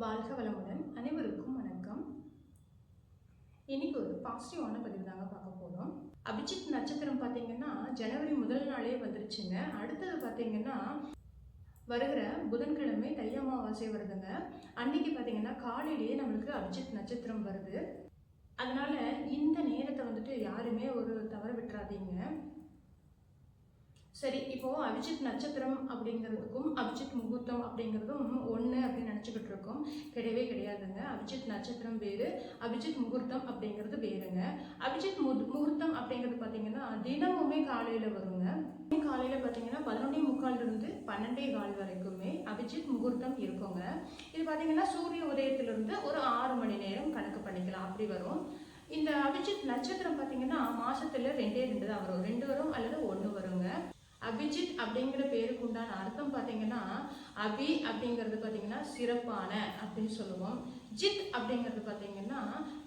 வாழ்க வளமுடன் அனைவருக்கும் வணக்கம். இன்னைக்கு ஒரு பாசிட்டிவான பதிவு தாங்க பார்க்க போகிறோம் அபிஜித் நட்சத்திரம் பார்த்தீங்கன்னா ஜனவரி முதல் நாளே வந்துருச்சுங்க. அடுத்தது பார்த்தீங்கன்னா வருகிற புதன்கிழமை தை அமாவாசை வருதுங்க. அன்னைக்கு பார்த்தீங்கன்னா காலையிலேயே நம்மளுக்கு அபிஜித் நட்சத்திரம் வருது. அதனால இந்த நேரம் வந்துட்டு யாருமே ஒரு தவற விட்டுறாதீங்க சரி இப்போ அபிஜித் நட்சத்திரம் அப்படிங்கிறதுக்கும் அபிஜித் முகூர்த்தம் அப்படிங்கிறதும் ஒன்று அப்படின்னு நினச்சிக்கிட்டு இருக்கோம். கிடையவே கிடையாதுங்க. அபிஜித் நட்சத்திரம் வேறு அபிஜித் முகூர்த்தம் அப்படிங்கிறது வேறுங்க. அபிஜித் மு முகூர்த்தம் அப்படிங்கிறது பார்த்தீங்கன்னா தினமுமே காலையில் வருங்க. காலையில் பார்த்தீங்கன்னா பதினொன்றே முக்கால் இருந்து பன்னெண்டே கால் வரைக்குமே அபிஜித் முகூர்த்தம் இருக்குங்க. இது பார்த்தீங்கன்னா சூரிய உதயத்திலிருந்து ஒரு ஆறு மணி நேரம் கணக்கு பண்ணிக்கலாம். அப்படி வரும். இந்த அபிஜித் நட்சத்திரம் பார்த்தீங்கன்னா மாசத்துல ரெண்டே ரெண்டு தான் வரும். ரெண்டு வரும் அல்லது ஒன்று வருங்க. அபிஜித் அப்படிங்கிற பேருக்கு உண்டான அர்த்தம் பார்த்தீங்கன்னா அபி அப்படிங்கிறது பார்த்தீங்கன்னா சிறப்பான அப்படின்னு சொல்லுவோம். ஜித் அப்படிங்கிறது பார்த்தீங்கன்னா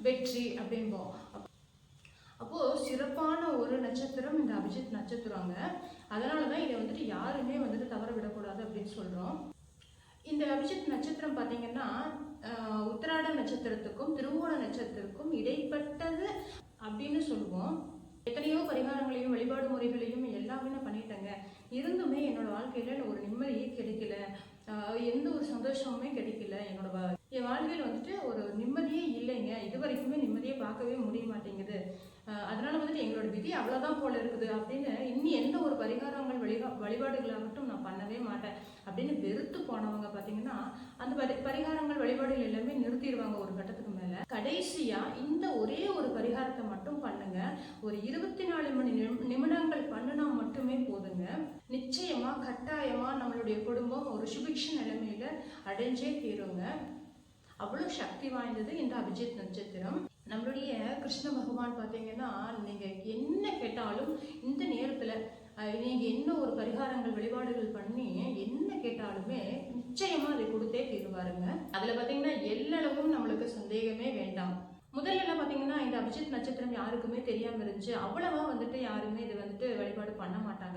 வெற்றி அப்படிம்போம். அப்போது சிறப்பான ஒரு நட்சத்திரம் இந்த அபிஜித் நட்சத்திரங்க. அதனால தான் இதை வந்துட்டு யாருமே வந்துட்டு தவற விடக்கூடாது அப்படின்னு சொல்கிறோம் இந்த அபிஜித் நட்சத்திரம் பார்த்தீங்கன்னா உத்தராட உத்திராட நட்சத்திரத்துக்கும் திருவோண நட்சத்திரத்துக்கும் இடைப்பட்டது அப்படின்னு சொல்லுவோம். எத்தனையோ பரிகாரங்களையும் வழிபாடு முறைகளையும் எல்லாமே நான் பண்ணிட்டேங்க. இருந்துமே என்னோட வாழ்க்கையில ஒரு நிம்மதியே கிடைக்கல. எந்த ஒரு சந்தோஷமுமே கிடைக்கல என்னோட என் வாழ்க்கையில் வந்துட்டு ஒரு நிம்மதியே இல்லைங்க. இது வரைக்குமே நிம்மதியே பார்க்கவே முடிய மாட்டேங்குது. அதனால வந்துட்டு எங்களோட விதி அவ்வளோதான் போல இருக்குது அப்படின்னு இன்னும் எந்த ஒரு பரிகாரங்கள் வழிபா வழிபாடுகளாகட்டும் நான் பண்ணவே மாட்டேன். அப்படின்னு வெறுத்து போனவங்க பார்த்தீங்கன்னா அந்த பரி பரிகாரங்கள் வழிபாடுகள் எல்லாமே நிறுத்திடுவாங்க ஒரு கட்டத்துக்கு மேலே. கடைசியா இந்த ஒரே ஒரு பரிகாரத்தை மட்டும் பண்ணுங்க. ஒரு இருபத்தி நாலு மணி நிமிடங்கள் பண்ணுனா பண்ணுங்க நிச்சயமா கட்டாயமா நம்மளுடைய குடும்பம் ஒரு சுபிக்ஷ நிலைமையில அடைஞ்சே தீருங்க. அவ்வளோ சக்தி வாய்ந்தது இந்த அபிஜித் நட்சத்திரம். நம்மளுடைய கிருஷ்ண பகவான் பார்த்தீங்கன்னா நீங்க என்ன கேட்டாலும் இந்த நேரத்துல நீங்கள் நீங்க என்ன ஒரு பரிகாரங்கள் வழிபாடுகள் பண்ணி என்ன கேட்டாலுமே நிச்சயமா அதை கொடுத்தே தீருவாருங்க. அதுல பாத்தீங்கன்னா எல்லளவும் நம்மளுக்கு சந்தேகமே வேண்டாம். முதல்ல எல்லாம் பார்த்தீங்கன்னா இந்த அபிஜித் நட்சத்திரம் யாருக்குமே தெரியாமல் இருந்துச்சு. அவ்வளவா வந்துட்டு யாருமே இது வந்துட்டு வழிபாடு பண்ண மாட்டாங்க.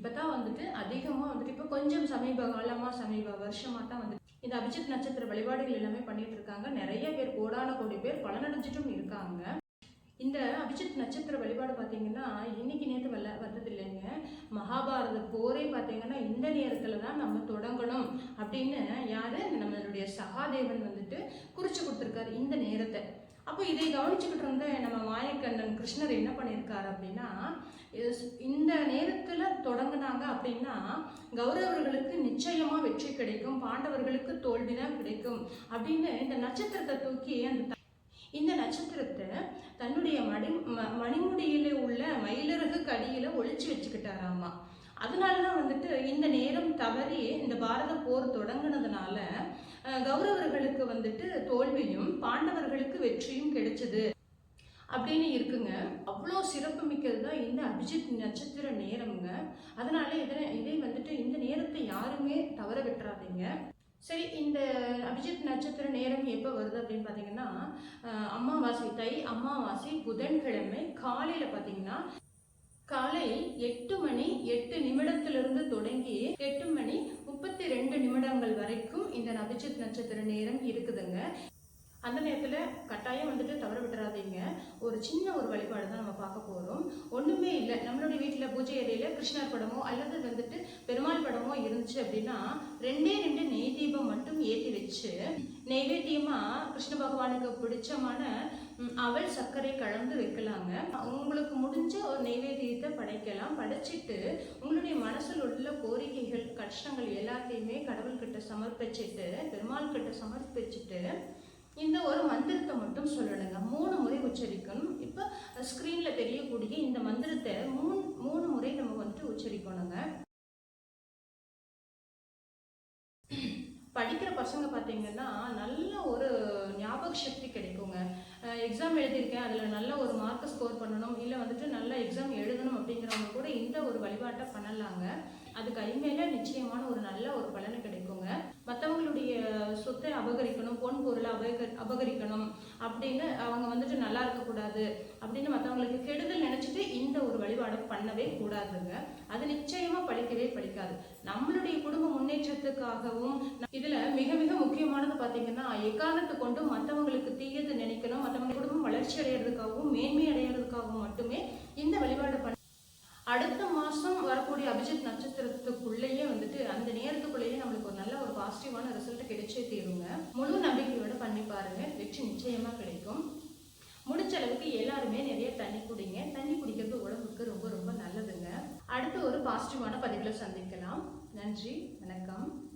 இப்போ தான் வந்துட்டு அதிகமாக வந்துட்டு இப்போ கொஞ்சம் சமீப காலமாக சமீப வருஷமாக தான் வந்து இந்த அபிஜித் நட்சத்திர வழிபாடுகள் எல்லாமே பண்ணிட்டு இருக்காங்க. நிறைய பேர் கோடான கோடி பேர் பலனடைஞ்சிட்டும் இருக்காங்க. இந்த அபிஜித் நட்சத்திர வழிபாடு பார்த்தீங்கன்னா இன்னைக்கு நேற்று வல்ல வந்தது இல்லைங்க மகாபாரத போரே பார்த்தீங்கன்னா இந்த நேரத்தில் தான் நம்ம தொடங்கணும் அப்படின்னு யார்? நம்மளுடைய சகாதேவன் வந்துட்டு குறிச்சு கொடுத்துருக்காரு இந்த நேரத்தை. அப்போ இதை கவனிச்சுக்கிட்டு இருந்த நம்ம மாயக்கண்ணன் கிருஷ்ணர் என்ன பண்ணியிருக்காரு அப்படின்னா இந்த நேரத்தில் தொடங்கினாங்க அப்படின்னா கௌரவர்களுக்கு நிச்சயமாக வெற்றி கிடைக்கும் பாண்டவர்களுக்கு தோல்விதான் கிடைக்கும் அப்படின்னு இந்த நட்சத்திரத்தை தூக்கி அந்த த- இந்த நட்சத்திரத்தை தன்னுடைய மடி ம- மணிமுடியில உள்ள மயிலிறகுக்கு அடியில ஒளிச்சு வச்சுக்கிட்டாராமா. அதனாலதான் வந்துட்டு இந்த நேரம் தவறி இந்த பாரத போர் தொடங்குனதுனால கௌரவர்கள் பாண்டவர்களுக்கு வந்துட்டு தோல்வியும் பாண்டவர்களுக்கு வெற்றியும் கிடைச்சது. அப்படின்னு இருக்குங்க. அவ்வளோ சிறப்பு மிக்கது தான் இந்த அபிஜித் நட்சத்திர நேரம்ங்க. அதனால இதை இதை வந்துட்டு இந்த நேரத்தை யாருமே தவற விட்டுறாதீங்க. சரி இந்த அபிஜித் நட்சத்திர நேரம் எப்போ வருது அப்படின்னு பார்த்தீங்கன்னா அமாவாசை தை அமாவாசை புதன்கிழமை காலையில் பார்த்தீங்கன்னா காலை எட்டு மணி எட்டு நிமிடத்திலிருந்து தொடங்கி எட்டு மணி முப்பத்தி ரெண்டு நிமிடங்கள் வரைக்கும் இந்த நபிச்சித் நட்சத்திர நேரம் இருக்குதுங்க. அந்த நேரத்தில் கட்டாயம் வந்துட்டு தவற விட்டுறாதீங்க. ஒரு சின்ன ஒரு வழிபாடு தான் நம்ம பார்க்க போகிறோம் ஒன்றுமே இல்லை. நம்மளுடைய வீட்டில் பூஜை இடையில கிருஷ்ணர் படமோ அல்லது வந்துட்டு பெருமாள் படமோ இருந்துச்சு அப்படின்னா ரெண்டே ரெண்டு நெய் தீபம் மட்டும் ஏற்றி வச்சு நெய்வேத்தியமாக கிருஷ்ண பகவானுக்கு பிடிச்சமான அவள் சர்க்கரை கலந்து வைக்கலாங்க. உங்களுக்கு முடிஞ்ச ஒரு நெய்வேத்தியத்தை படைக்கலாம். படைச்சிட்டு உங்களுடைய மனசில் உள்ள கோரிக்கைகள் கஷ்டங்கள் எல்லாத்தையுமே கடவுள்கிட்ட சமர்ப்பிச்சிட்டு பெருமாள் கிட்ட சமர்ப்பிச்சிட்டு இந்த ஒரு மந்திரத்தை மட்டும் சொல்லணுங்க. மூணு முறை உச்சரிக்கணும். இப்போ ஸ்க்ரீனில் தெரியக்கூடிய இந்த மந்திரத்தை மூணு மூணு முறை நம்ம வந்துட்டு உச்சரிக்கணுங்க. படிக்கிற பசங்க பார்த்தீங்கன்னா நல்ல ஒரு ஞாபக சக்தி கிடைக்குங்க. எக்ஸாம் எழுதியிருக்கேன் அதில் நல்ல ஒரு மார்க் ஸ்கோர் பண்ணணும் இல்லை வந்துட்டு நல்ல எக்ஸாம் எழுதணும் அப்படிங்கிறவங்க கூட இந்த ஒரு வழிபாட்டை பண்ணலாங்க. அது கைமேல நிச்சயமான ஒரு நல்ல ஒரு பலன் கிடைக்குங்க. மற்றவங்களுடைய சொத்தை அபகரிக்கணும் பொன் பொருளை அபக அபகரிக்கணும். அப்படின்னு அவங்க வந்துட்டு நல்லா இருக்கக்கூடாது அப்படின்னு மற்றவங்களுக்கு கெடுதல் நினைச்சிட்டு இந்த ஒரு வழிபாடை பண்ணவே கூடாதுங்க. அது நிச்சயமா படிக்கவே படிக்காது. நம்மளுடைய குடும்ப முன்னேற்றத்துக்காகவும் இதுல மிக மிக முக்கியமானது பார்த்தீங்கன்னா எக்காரணத்தை கொண்டு மற்றவங்களுக்கு தீயது நினைக்கணும் மற்றவங்க குடும்பம் வளர்ச்சி அடைகிறதுக்காகவும் மேன்மை அடைகிறதுக்காகவும் மட்டுமே இந்த வழிபாடு பண்ண வரக்கூடிய அபிஜித் நட்சத்திரத்துக்குள்ளேயே வந்துட்டு அந்த நேரத்துக்குள்ளேயே நம்மளுக்கு ஒரு நல்ல ஒரு பாசிட்டிவான ரிசல்ட் கிடைச்சே தீருங்க. முழு நம்பிக்கையோட பண்ணி பாருங்க. வெற்றி நிச்சயமாக கிடைக்கும். முடிஞ்ச அளவுக்கு எல்லாருமே நிறைய தண்ணி குடிங்க. தண்ணி குடிக்கிறது உடம்புக்கு ரொம்ப ரொம்ப நல்லதுங்க. அடுத்து ஒரு பாசிட்டிவான பதிவில் சந்திக்கலாம். நன்றி. வணக்கம்.